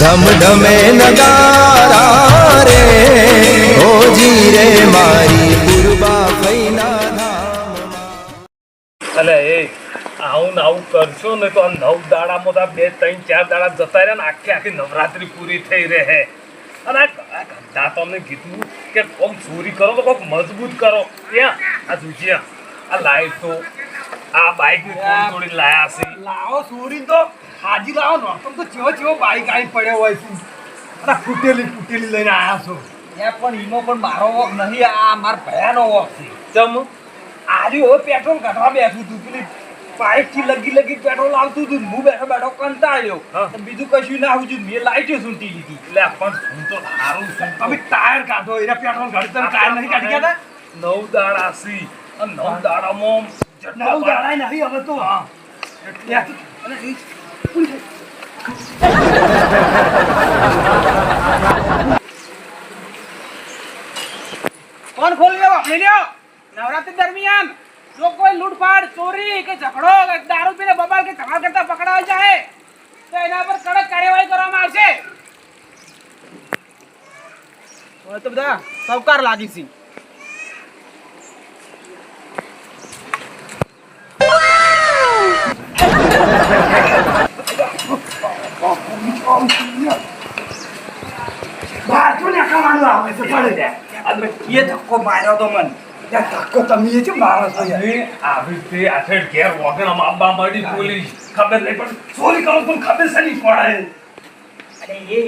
ધમ ધમે નગારા રે ઓજી રે મારી પૂર્વા ફૈના અલે એ આવું આવું કરશો ને તો આ નવ દાડામાં તો બે ત્રણ ચાર દાડા જતા રહ્યા ને આખી આખી નવરાત્રી પૂરી થઈ રહે. અને આ ધંધા તો અમને કીધું કે કોક ચોરી કરો તો કોક મજબૂત કરો. ત્યાં આ જુજિયા આ લાઈટો આ બાઈકની તોડી લાયા છે. લાવો ચોરી તો. હાજી લાવો નોતમ તો ચેવો ચેવો બાઈક આવી પડ્યો હોય છે. અને ફૂટેલી ફૂટેલી લઈને આવ્યા છો. એ પણ એનો પણ મારો વોક નહીં આ મારા ભયાનો વોક છે. ચમ? આજે હવે પેટ્રોલ કાઢવા બેઠું હતું પેલી પાઇપથી લગી લગી પેટ્રોલ આવતું હતું હું બેઠો બેઠો કંટાળ્યો. બીજું કશું ના આવ્યું મેં લાઈટે સૂંટી લીધી એટલે પણ હું તો સારું છું. તમે ટાયર કાઢો એને પેટ્રોલ તમે ટાયર નહીં કાઢી ગયા નવ દાડા સી નવ દાડામાં નવ દાડા નહીં હવે તો. હા. ત્યાંથી- અરે એ કોણ ખોલ્યો લેવો લઈ લ્યો. નવરાત્રી દરમિયાન જો કોઈ લૂંટફાટ, ચોરી કે ઝઘડો, કે દારૂ પીને બબાલ કે ધમાલ કરતા પકડાઈ જાય, તો એના પર કડક કાર્યવાહી કરવામાં આવશે. હવે તો બધા સૌકાર લાગી છે. એ ધક્કો માર્યો તો મને ધક્કો તમે છે મારો છો ઘેર વગર આબા મળી નહીં પણ ચોરી કરો પણ ખબર છે નહીં પડે અને એ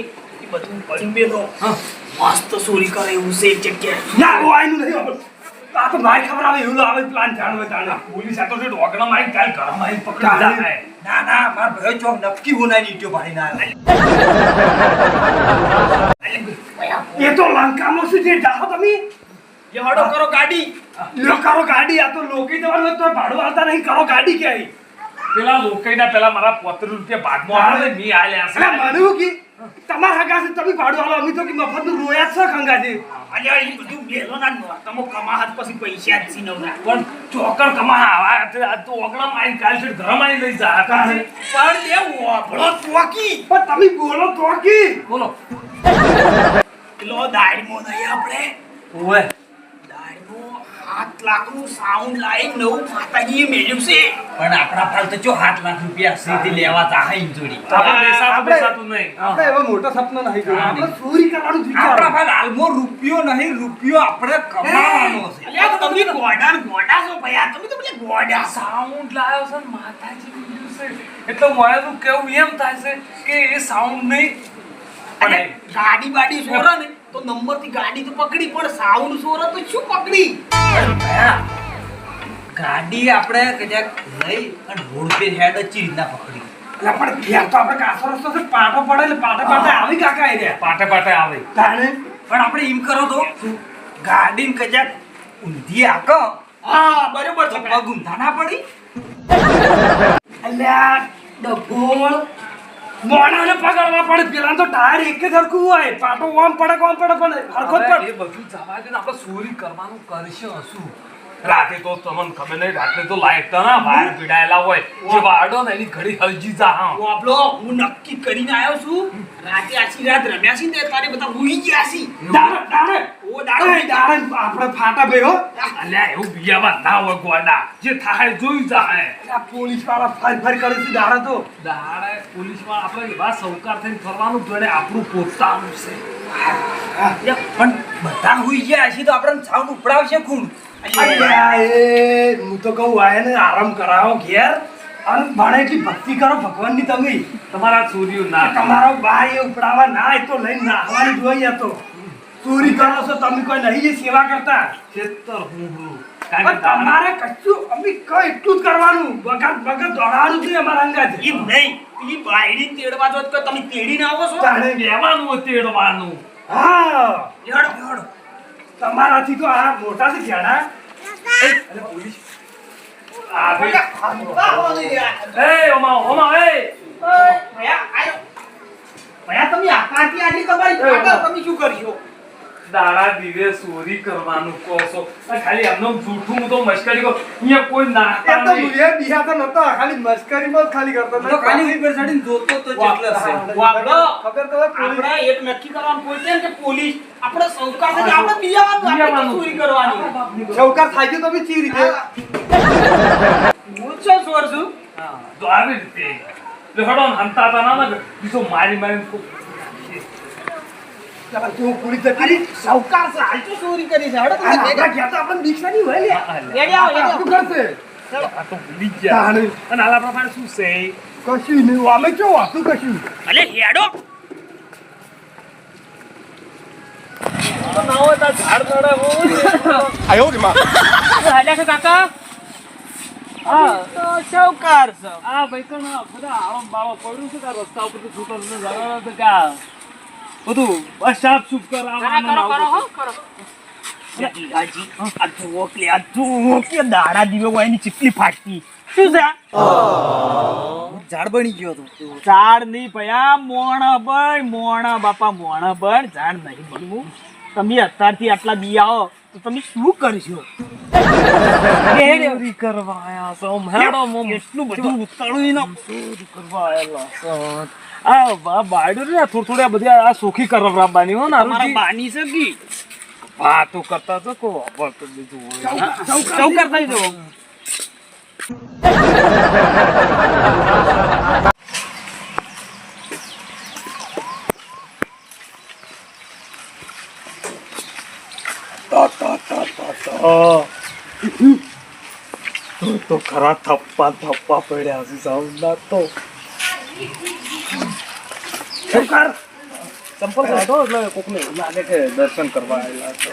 બધું પડી મેલો મસ્ત ચોરી કરે એવું છે એક જગ્યાએ. આ તો મારી ખબર આવે એવું આવે પ્લાન જાણવે જાણે પોલીસ આ તો જે વગર મારી કાલ ઘરમાં આવીને પકડી ના ના માર ભયો ચોક નફકી હોનાઈ નીટ્યો ભાઈ ના એ તો લંકામાં શું છે? જાહો તમે. યહાડો કરો ગાડી. લો કરો ગાડી. આ તો લોકી દેવાનું તો ભાડું આવતા નહીં. કરો ગાડી ક્યાંય. પેલા લોકોના પેલા મારા પોત્રીસ રૂપિયા ભાગમાં આવે મી અરે મને કી? તમારા હગા તમે ભાડું આલો અમે તો કે મફતનું રોયા જ છે ખંગાજી. અલ્યા એ બધું બેલો ના નોટમો કમા હાથ પછી પૈસા જ છી નવરા. પણ ચોકર કમા આવા તો ઓગણા માં કાલ છે ઘરમાં આવીને લઈ જા. પણ બે વાભળો ચોકી. પણ તમે બોલો તોકી બોલો. બોલો દાઈ મો નહીં આપણે. ઓવે. દાડમો લાખનું સાઉન્ડ લાઈન નવું માતાજીએ મેળ્યું છે. પણ આપણા ફાલ તો જો સાત લાખ રૂપિયા સીધી લેવા તા હા જોડી. આપણે એવો મોટો સપનો નહીં જોયો. આપણે ચોરી કરવાનું વિચાર આપણા ફાલ આલમો રૂપિયો નહીં રૂપિયો આપણે કમાવાનો છે. અલ્યા તમે ગોડા ગોડા છો ભયા તમે તો પેલા ગોડા સાઉન્ડ લાવ્યો છે ને માતાજી એટલે છે એટલે મારું કેવું એમ થાય છે કે એ સાઉન્ડ નહીં અને ગાડી બાડી છોડો ને. તો નંબરથી ગાડી તો પકડી પણ સાઉન્ડ સોરા તો શું પકડી? ગાડી આપણે કદાચ લઈ અને રોડ પે હેડ જ ચી રીતના પકડી. એટલે પણ ઘેર તો આપણે કાસો રસ્તો છે પાટો પડે એટલે પાટે પાટે આવી કાકા આઈ રહ્યા. પાટે પાટે આવે. તાણે? પણ આપણે એમ કરો તો ગાડી ને કદાચ ઊંધી આકો. હા બરોબર તો પગ ઊંધા ના પડી. અલ્યા ડબોળ મોણાને પકડવા પડે. પેલા તો ટાયર એક જ હરખું હોય. પાટો ઓમ પડે ઓમ પડે પણ હરખો જ પડે. બધું જવા દે આપણે ચોરી કરવાનું કરશે. શું? રાતે તો તમને ખબર નહીં રાતે તો લાઈટ ના બહાર પીડાયેલા હોય. જે વાડો ને એની ઘડી હલજી જા હા. આપલો હું નક્કી કરીને આવ્યો છું રાતે આછી રાત રમ્યા છીએ ને તારે બધા ઉઈ ગયા છી દાડે દાડે. ઓ દાડો. એ દાડે આપણે ફાટા ભયો હો અલ્યા એવું બીજામાં ના હોય ગોડા જે થાય જોઈ જાય આ પોલીસવાળા ફાર ફાર કરે છે દાડે તો. દાડે વાળા આપણે એવા સૌકાર થઈને ફરવાનું જોડે આપણું પોતાનું છે. પણ બધા હુઈ ગયા હશે તો આપણને સાઉન્ડ ઉપડાવશે કોણ? અલ્યા. અલ્યા, એ હું તો કહું આયને આરામ કરાવો ઘેર. અને ભણે એટલી ભક્તિ કરો ભગવાનની તમે. તમારા ના તમારો ભાઈ એ ઉપડાવવા ના એ તો લઈને નાહવાની જોઈએ તો ચોરી કરો છો તમે કોઈ નહીં સેવા કરતા. ખેતર હું હું. કારણ પણ કે દાડા- તમારે કશું અમે કઈ એટલું જ કરવાનું. વગર વગર દોડાવાનું છે અમારા અંગાજ. એમ નહીં એ બાયડી તેડવા જો તમે તેડીને આવો છો? કહેવાનું તેડવાનું. હા. હેડો હેડો. તમારાથી તો આ મોટા છે ઘેડા અરે પોલીસ. આ ભાઈ. એ ઓમા ઓમા એ. ભયા આયો. ભયા તમે આટલી આટલી તમારી તમે શું કરશો દાડા દીવે ચોરી કરવાનું કહો છો. ખાલી એમનો જૂઠું હું તો મશ્કરી કહું અહીંયા કોઈ નાતા તો નહીં. મુએ બિયા તો નતો ખાલી મશ્કરી માં ખાલી કરતો તો ખાલી ઉપર ચડીને જોતો તો જેટલો છે. વાગડો, ખબર તો આપણે એક નક્કી કરવાનું કોઈ છે કે પોલીસ આપણે સૌકાર છે કે આપણે બિયાવાનું, આપણે ચોરી કરવાની. સૌકાર થાય છે તો બી ચી રીતે? હું છો ચોર છું. તો આવી રીતે. એટલે હડો ને હંતા હતા ના બીજો મારી મારીને ખૂબ તું પોલીસ રહી. સૌકાર છે હાલ તો ચોરી કરી છે. હડો આ આપણા ઘેર તો આપણને દીક્ષા નહીં હોય લે. રેડી આવો રેડી આવો. કરશે આ તો ભૂલી ગયા. અને આલા પ્રમાણે શું છે? કશું નહીં અમે કેવું હતું કશું અલે હેડો. તો ના હોય તો આ ઝાડ નડે હું હાલ્યા છે કાકા? તો છે. આ ભાઈ તો બધા આળો બાળો પડ્યું છે રસ્તા ઉપર છૂટો કા બધું બસ સાફ સુફ કરો કરાવવાનું કરો કરો હો કરો. ઝાડ બની ગયો ઝાડ નહીં ભયા મોણ મોણ બાપા મોણ બન ઝાડ નહીં બનવું. તમે અત્યારથી આટલા બી આવો તો તમે શું કરશો? કરવા આયા છો? એટલું બધું ઉતાળું કરવા આયેલા છો? આ બાયડો ને થોડી થોડી બધી આ સોખી બાની હો ને બાની છે કી? વાતો કરતા તો કો અબર તો બીજું હોય. ચૌકાર થઈ જવો તો તો ખરા થપ્પા થપ્પા પડ્યા છે સાઉન્ડના તો. સરકાર ચંપલ કાઢો એટલે કોકને એવું લાગે કે દર્શન કરવા આવેલા છો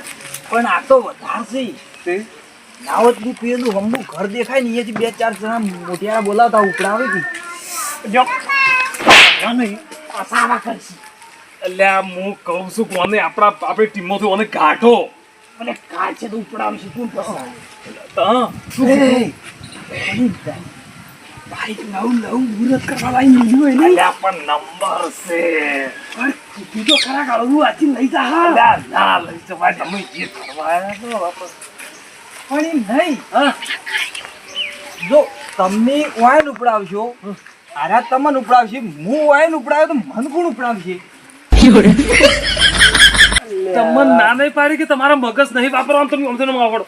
પણ આ તો વધારે છે. તે? નાવતની પેલું હંબુ ઘર દેખાય ને અહીંયાથી બે ચાર જણા મોટિયારા બોલાવતા ઉપડાવે જો. નહીં પસાવા કરશે. એટલે હું કહું છું કોને આપણા આપણી ટીમમાંથી કોને કાઢો. અને છે તો ઉપડાવશે કોણ પસાવે તો બાઈક નવું નવું મુહૂર્ત કરવા લાવી લીધું હોય ને અલ્યા પણ નંબર છે. પણ તું તો ખરા કાળું આથી લઈ જા હા. ના લઈ જવાય તમે જે કરવા આવ્યા છો આપણે પણ એમ નહીં. હા. જો તમને વાયન ઉપડાવશો આરા તમને ઉપડાવશે હું વાયન ઉપડાવ્યો તો મન કોણ ઉપડાવશે? તમને ના નહીં પાડી કે તમારા મગજ નહીં વાપરવાનું તમે અમથે ન આવડો.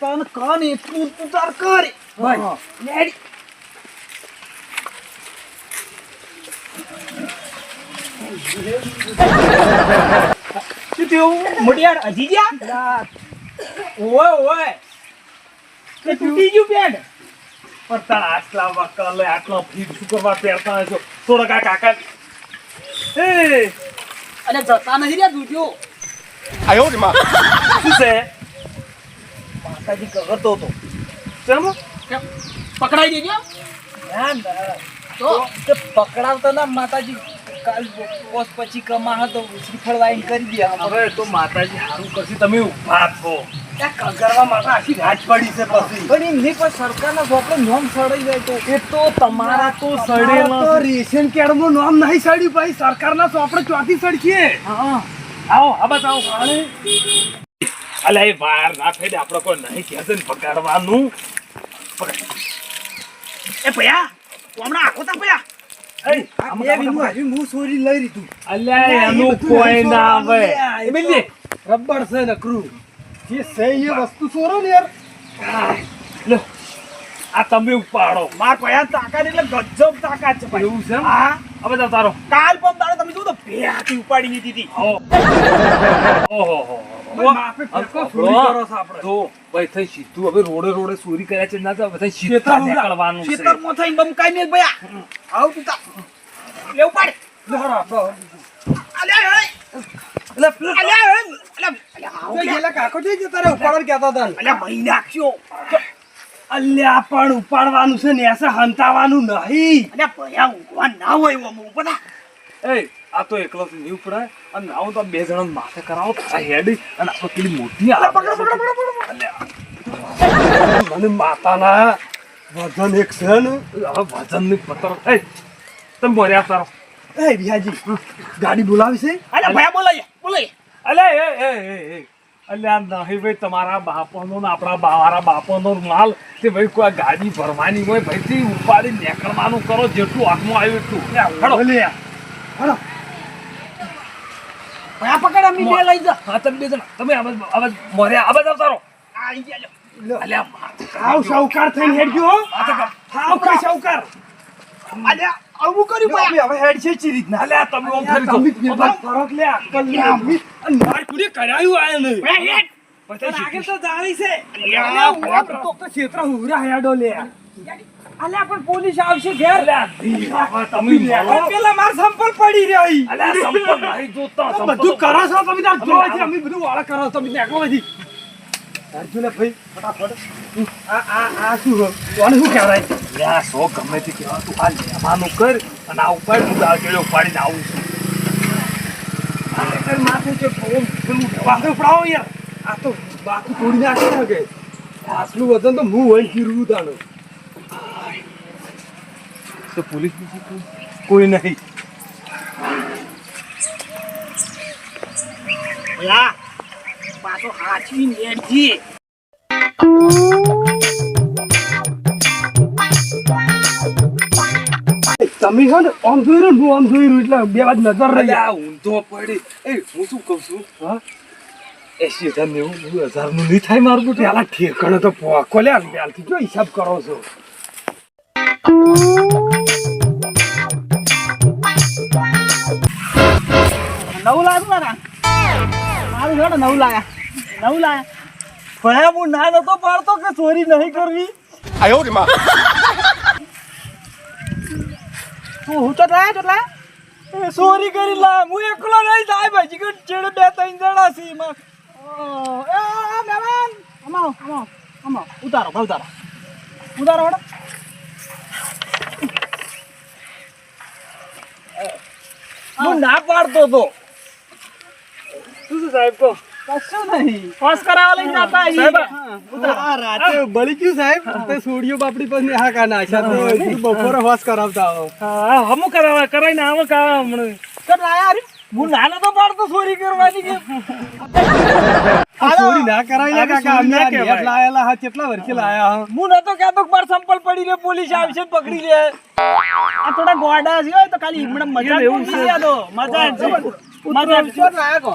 તન કન એટલું તું તાર કરી. લેડી. શું થયું? મોટિયાર હજી ગયા? ઓય ઓય તે તૂટી ગયું પેડ? પણ તારા આટલા વકલે આટલા ફીર કરવા પહેરતા હશો થોડા કાકા. એ. અને જતા નથી રહ્યા તૂટ્યો શું છે? માતાજી કરતો હતો. ચમ પકડાઈ દેજો. ના ના. તો? તે પકડાવતા ના માતાજી કાલ બોસ પછી કમા હતો શ્રીફળ વાઈન કરી દે હવે તો માતાજી સારું કરશે. તમે ઊભા છો. કરવા માટે આખી રાત પડી છે પછી. પણ એમ નહીં પણ સરકારના ચોપડે નોમ સડાઈ જાય તો. એ તો તમારા તો અમારા તો રેશન કાર્ડમાં નામ નહીં સડ્યું ભાઈ. સરકારના ચોપડે ચોથી સડશે હા. આવો આ બસ આવો. અલે એ વાર ના થઈ આપણે કોઈ નહીં કહેશે ને પકડવાનું એ ભયા હમણાં આખો તા ભયા. રબર છે નકરું જે છે એ વસ્તુ ચોરો ને યાર લો આ તમે ઉપાડો માર ભયા તાકાત એટલે ગજબ તાકાત છે ભાઈ એવું છે હા હવે જાઓ તારો કાલ પણ તારો તમે જુઓ તો ભેહાથી ઉપાડી દીધી હતી ઓહો હો બાપે ફેંકો ચોરી કરો છો આપણે. તો ભાઈ સીધું હવે રોડે રોડે ચોરી કર્યા છે ના તો ભાઈ સીધા નીકળવાનું છે. ખેતરમાં થઈને બમકાઈ મેલ ભયા. આવ તું તા. લે ઉપાડ. લહરો આપણો. અલ્યા હે અલ્યા. અલ્યા અલ્યા આવ તો કે ગેલા કાકો જોઈ જતા રે કહેતા હતા. અલ્યા મહી નાખ્યો અલ્યા પણ ઉપાડવાનું છે ને એસે હંતાવાનું નહીં. અલ્યા ભયા ઉગવા ના હોય એવો હું બધા એ આ તો એકલો નહીં ઉપરાય અને આવું તો બે જણા માથે કરાવો આ હેડી અને આપણે પેલી મોટી આવે મને માતાના વજન એક છે ને હવે વજનની પતર એ તમે બોર્યા સારો. એ બિહાજી ગાડી બોલાવી છે? અલ્યા ભાઈ બોલાય બોલાય અલે એ એ એ અલ્યા નહીં ભાઈ તમારા બાપોનો ને આપણા મારા બાપોનો માલ તે ભાઈ કોઈ ગાડી ભરવાની હોય ભાઈ ઉપાડી નીકળવાનું કરો જેટલું હાથમાં આવ્યું એટલું. હેડો. લે આ પકડ અમી બે લઈ જા. હા તમે બે જણા. તમે આવાજ આવાજ મોરે આવાજ આવતા રહો. આઈ ગયા અલ્યા આવ સાવકાર થઈને હેડ ગયો આવ કઈ સાવકાર અલ્યા આવું કર્યું ભાઈ. હવે હેડ છે ચી રીતના. અલ્યા તમે ઓમ ફરી તમે દો. ફરક લે અક્કલ લે અમી અને માર કુડી કરાયું આય ને બે હેડ. પછી આગળ તો જાણી છે. અલ્યા, તો તો ક્ષેત્ર હુરા હેડો લે. અલ્યા પણ પોલીસ આવશે ઘેર. તમે. પેલા માર સંપલ પડી રહી અલ્યા સંપર્ક નહીં જોતા બધું કરો છો તમે તાર જોવાથી અમે બધું વાળા કરો છો તમે અર્જુન ભાઈ ફટાફટ. આ આ આ શું કોને શું કહેવાય? અલ્યા સો ગમે તે કહેવા તું આ લેવાનું કર અને આ ઉપાડ હું દાગેલો ઉપાડીને આવું છું. આ માથે છે ઓમ પેલું વાંધો પડાવો યાર આ તો બાકી તોડી નાખે કે આટલું વજન તો હું હોય ગીરવું તાનું. તો પોલીસ કોઈ નહીં. પાછો હાચવી નેડજી તમે છો ને આમ જોઈ રહ્યું હું આમ જોઈ રહ્યું એટલે બે વાત નજર રહી. હું ઊંધો પડી. એ હું શું કહું છું? હા? એસી હજાર નેવું નેવું હજારનું નહીં થાય મારું પેલા ઠેકાણે તો પોકો લે ત્યારથી જો હિસાબ કરો છો. નવું લાગ્યું ને મારું જોડે નવું લાયા. નવું લાયા. ભયા હું ના નતો પાડતો કે ચોરી નહીં કરવી. તું હું તો લાયા તો લાયા એ ચોરી કરી લા. હું એકલો નહીં જાય ભાઈ. કે ચેડે બે ત્રણ જણા સી ઓ, એ મેવાન. અમા અમા અમાવ ઉતારો ભાઈ ઉતારો. ઉતારો વડો હું ના પાડતો તો. શું સાહેબ. કહો કશું નહીં ફોસ કરાવવા લઈને જતા સાહેબ, આ રાતે બળી ગયું સાહેબ. તે સોડિયો બાપડી પર હા કા નાખ્યા તો બપોરે ફોસ કરાવતા આવો. હા હમું કરાવે કરાઈને આવો કા હમણે. કર લાયા અરે હું નાનો તો પાડતો ચોરી કરવાની કે. ચોરી ના કરાય કાકા અમે ના આ કહેવાય. નેટ લાયેલા હા કેટલા વર્ષે લાયા હા? હું નતો કહેતો કે સંપલ પડી લે પોલીસ આવશે પકડી લે. આ થોડા ગોડા છે હોય તો ખાલી હમણાં મજા એવું છે. મજા મજા લાયા કો?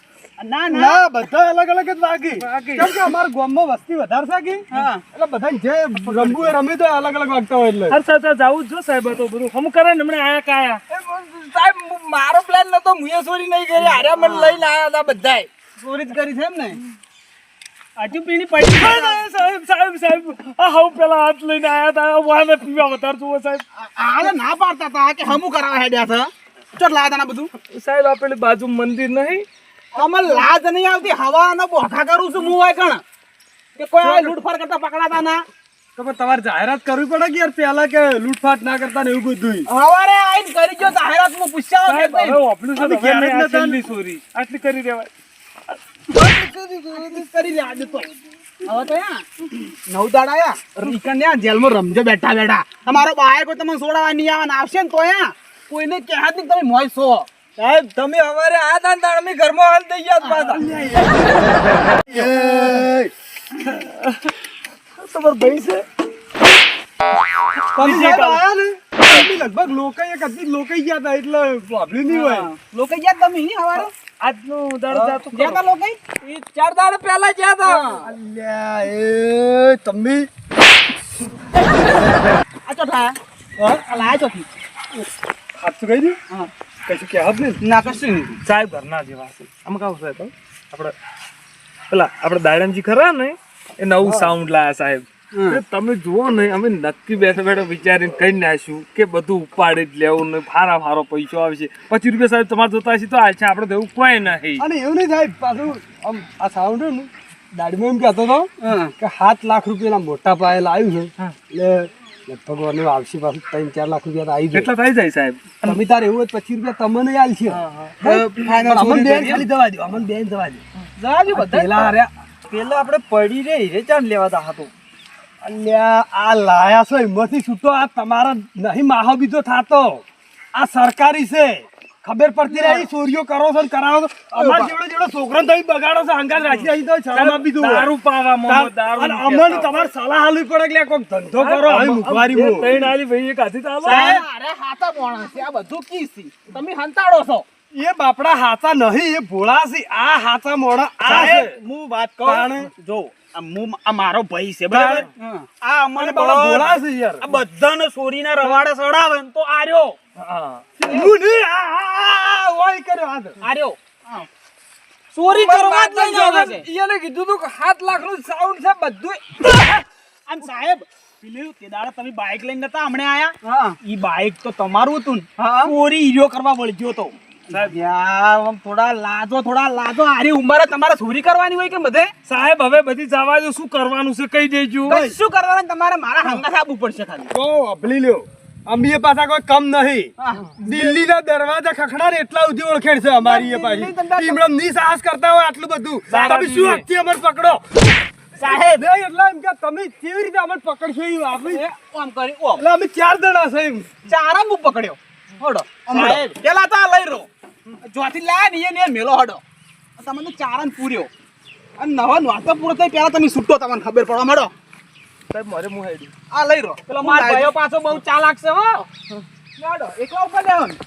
ના ના. બધા અલગ અલગ જ વાગી. કેમ કે અમારા ગામમાં વસ્તી વધારે છે હા. એટલે બધા જે રમવું એ રમી તો અલગ અલગ વાગતા હોય એટલે. અરે સાચા જવું જ જો સાહેબ તો બધું. હમ કરે ને હમણાં આયા કાયા. એ સાહેબ મારો પ્લાન નતો મુએ ચોરી નહીં કરી હારે મને લઈને આયા હતા બધાય. ચોરી જ કરી છે એમ ને આજુ પીણી પડી સાહેબ સાહેબ સાહેબ. આ હવ પેલા હાથ લઈને આયા તા વાને પીવા વધારે જુઓ સાહેબ. આને ના પાડતા હતા કે હમું કરાવવા હેડ્યા હતા. ચલ લાયા હતા ને બધું. સાહેબ આ પેલી બાજુ મંદિર નહીં અમને લાજ નહીં આવતી હવા અને બોખા કરું છું હું હોય કણ કે કોઈ લૂંટફાટ કરતા પકડાતા ના. તમારે જાહેરાત કરવી પડે કે યાર પેલા કે લૂંટફાટ ના કરતા ને એવું બધું હવારે આઈને કરી જો જાહેરાતમાં પૂછ્યા હવે ઓપલું છે અમે તો હવે ઘેર જ આ નતા. છેલ્લી ચોરી આટલી કરી દેવાય. કરી લે આજે તો. હવે તો નવ દાડા રીકન જેલમાં રમજો બેઠા બેઠા. તમારો બાય કોઈ તમને સોડાવા નહીં આવવાના. આવશે ને તો કોઈને નહીં તમે મોય છો સાહેબ તમે અમારે આ દાન અમે ઘરમાં હાલ થઈ ગયા પાછા. તમારો ભાઈ છે. લગભગ લોકો એક હતી ગયા હતા એટલે પ્રોબ્લેમ નહીં હોય. લોકો ગયા તમે નહીં હવારે આજનું દાડો જાતું ગયા હતા લોકો એ ચાર દાડા પહેલા ગયા હતા. અલ્યા એ તમે? આ ચો હા? આ લાયા ચોથી સાચું કહી દઉં હા. કશું કહેવત નહીં. ના કશું નહીં. સાહેબ ઘરના જેવા છે. આમ કાવ સાહેબ આપણે પેલા આપણે દાડમજી ખરા ને? એ નવું સાઉન્ડ લાયા સાહેબ. તમે જુઓ ને અમે નક્કી બેઠા બેઠા વિચારીને કઈ નાખ્યું કે બધું ઉપાડી જ લેવું ને ફારા ફારો પૈસો આવશે પચીસ રૂપિયા સાહેબ તમારે જોતા હશે તો આ છે આપણે એવું કોઈ નહીં. અને એવું નહીં સાહેબ પાછું આમ આ સાઉન્ડ ને દાડીમાં એમ કહેતો હતો કે સાત લાખ રૂપિયાના મોટા પાયેલા આવ્યું છે. એટલે લગભગ મને આવશે પાછું ત્રણ ચાર લાખ રૂપિયા આવી જાય. થઈ જાય સાહેબ? તમે તારે એવું પચીસ રૂપિયા તમને આલ છે અમને બેન ખાલી દવા દો અમને બેન દવા દો. જાજો પેલા અરે પેલા આપણે પડી રે હીરે ચાંદ લેવા હતો. અલ્યા આ લાયા છો એમાંથી છૂટો આ તમારા નહીં માહો બીજો થાતો. આ સરકારી છે. ખબર પડતી રહી ચોરીઓ કરો છો કરાવો છો. અમાર જેવડો જેવડો છોકરો તમે બગાડો છો અંગાત રાખી રાખી તો શરમ આપી દઉં દારૂ પાવા દારૂ અને અમને. તમારે સલાહ હાલવી પડે કે લે કોઈક ધંધો કરો હવે મુખવારી બહુ. ત્રણ આલી ભાઈ એક હાથી તો અરે હાથા મોણા છે આ બધું કીસી તમે હંતાડો છો. એ બાપડા હાચા નહીં એ ભોળા છે આ હાચા મોડા આ છે. હું વાત તાણે. કહું જો આ મારો ભાઈ છે બરાબર? આ અમને ભોળા બધા છે યાર. આ બધાને સોરીના રવાડે સડાવે તો આર્યો. હું. આ, આ, આ, આ, ઓય કર્યો હાથ. આર્યો. ચોરી કરવા જ લઈને આવે છે. ઈયાને કીધું તું કે સાત લાખનું સાઉન્ડ છે બધું અને સાહેબ પેલું તે દાડે તમે બાઇક લઈને નતા હમણે આયા? ઈ બાઇક તો તમારું હતું ને. ચોરી હીરો કરવા વળગ્યો તો યાર થોડા લાજો થોડા લાજો. આરી ઉંમરે તમારે ચોરી કરવાની હોય કે બધે? સાહેબ હવે બધી જવા દો શું કરવાનું છે કહી દેજો? શું કરવાનું તમારે મારા હંગા સાબુ પડશે ખાલી. ઓ અભલી લ્યો. અંબીએ પાછા કોઈ કમ નહીં. દિલ્હીના દરવાજા ખખડા ને એટલા સુધી ઓળખેડ છે અમારી એ પાછી. ટીમડમની સાહસ કરતા હોય આટલું બધું. તમે શું હકથી અમને પકડો? સાહેબ. એટલે એમ કે તમે કેવી રીતે અમને પકડશો એ આપણે ઓમ કરી ઓમ. એટલે અમે ચાર જણા છે એમ. ચારા હું પકડ્યો. હડો. સાહેબ. પેલા તો લઈ રહ્યો. જોથી લાયા ને એને મેલો હડો. તમને ચાર ચારણ પૂર્યો. અને નવા નોતો પૂરો થઈ પેલા તમે છૂટો તમને ખબર પડવા મળો સાહેબ મારે હું હેડી. આ લઈ રહ્યો પેલો માર ભાઈઓ પાછો બહુ ચાલાક છે હો. નાડો એકલા ઉપર લેવાનું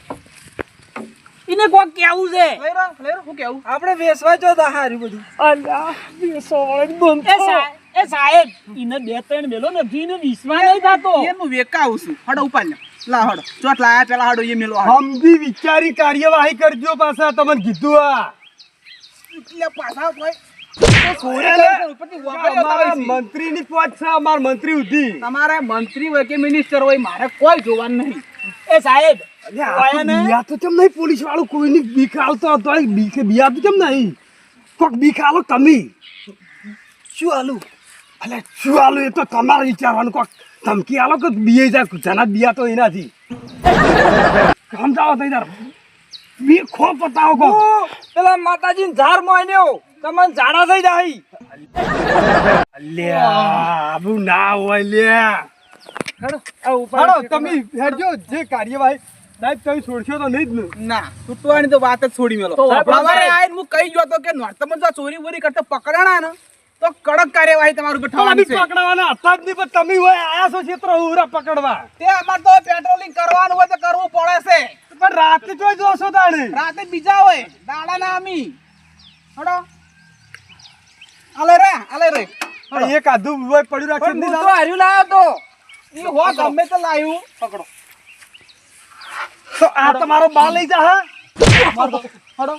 ઇને કોક કેવું છે. લઈ રહ્યો લઈ રહ્યો હું કેવું આપણે વેસવા જો હારી બધું. એ સાહેબ એ સાહેબ. ઈને બે ત્રણ મેલો ને જીને વિશ્વાસ નહીં થાતો. એ હું વેકાવું છું. હડો ઉપાડ લે લા હડો. ચોટ લાયા પેલા હડો એ મેલો હમદી વિચારી કાર્યવાહી કરજો પાછા તમને કીધું આ. એટલે પાછા કોઈ તો સોરે લઈને ઉપરથી વાપર્યો અમારા તારે છે. અમાર મંત્રી ઉધી. તમારે મંત્રી હોય કે મિનિસ્ટર હોય મારે કોઈ જોવાનું નહીં. એ સાહેબ બિયા તો કેમ નહીં? પોલીસ વાળું કોઈની બીક આલતો હતો? બિયા તો કેમ નહીં? કોક બીક આલો તમે. શું આલું અલે શું આલું એ તો તમારે વિચારવાનું. કોક ધમકી આલો કે બીએ જાય જના બિયા તો એનાથી. સમજાવો બી ખો પતાવો કો પેલા માતાજી ઝાર મોયન્યો તમને જાડા થઈ જાય. અલ્યા આબુ ના હોય લ્યા. હાલો તમે હેડજો જે કાર્યવાહી સાહેબ તમે છોડશો તો નહીં જ ને. ના છૂટવાની તો વાત જ છોડી મેલો. સવારે આવીને હું કહી ગયો તો કે નોર્તમાં જો ચોરી બોરી કરતા પકડાણા ને તો કડક કાર્યવાહી તમારું છે. પકડવાના હતા જ નહીં પણ તમે હોય આયા છો ક્ષેત્ર ઉરા પકડવા. તે અમાર તો પેટ્રોલિંગ કરવાનું હોય તો કરવું પડે છે. પણ રાતે જોઈ જોશો તાણે. રાતે બીજા હોય દાડા ના અમી હડો. આલે રે આલે રે. એક આધું હોય પડ્યું પણ હું તો હાર્યું લાવ્યો તો. એ હો ગમે તો લાવ્યું પકડો. તો આ તમારો બા લઈ જા હા? હડો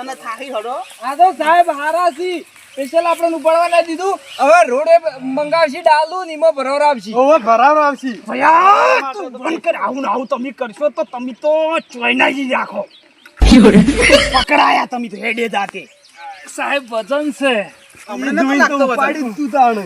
અને થાહી હડો આ તો સાહેબ હારાસી સ્પેશિયલ આપણે ઉપાડવા ના દીધું. હવે રોડે મંગાવશી ડાલુ નીમો ભરાવર ભરવર આવશી ઓવો ભરાવર આવશી ભયા તું બંધ કર. આવું ને આવું તમે કરશો તો તમે તો ચોઈના જ રાખો પકડાયા તમે તો હેડે જાતે. સાહેબ વજન છે. હમણાં લાગતો તું તાણે.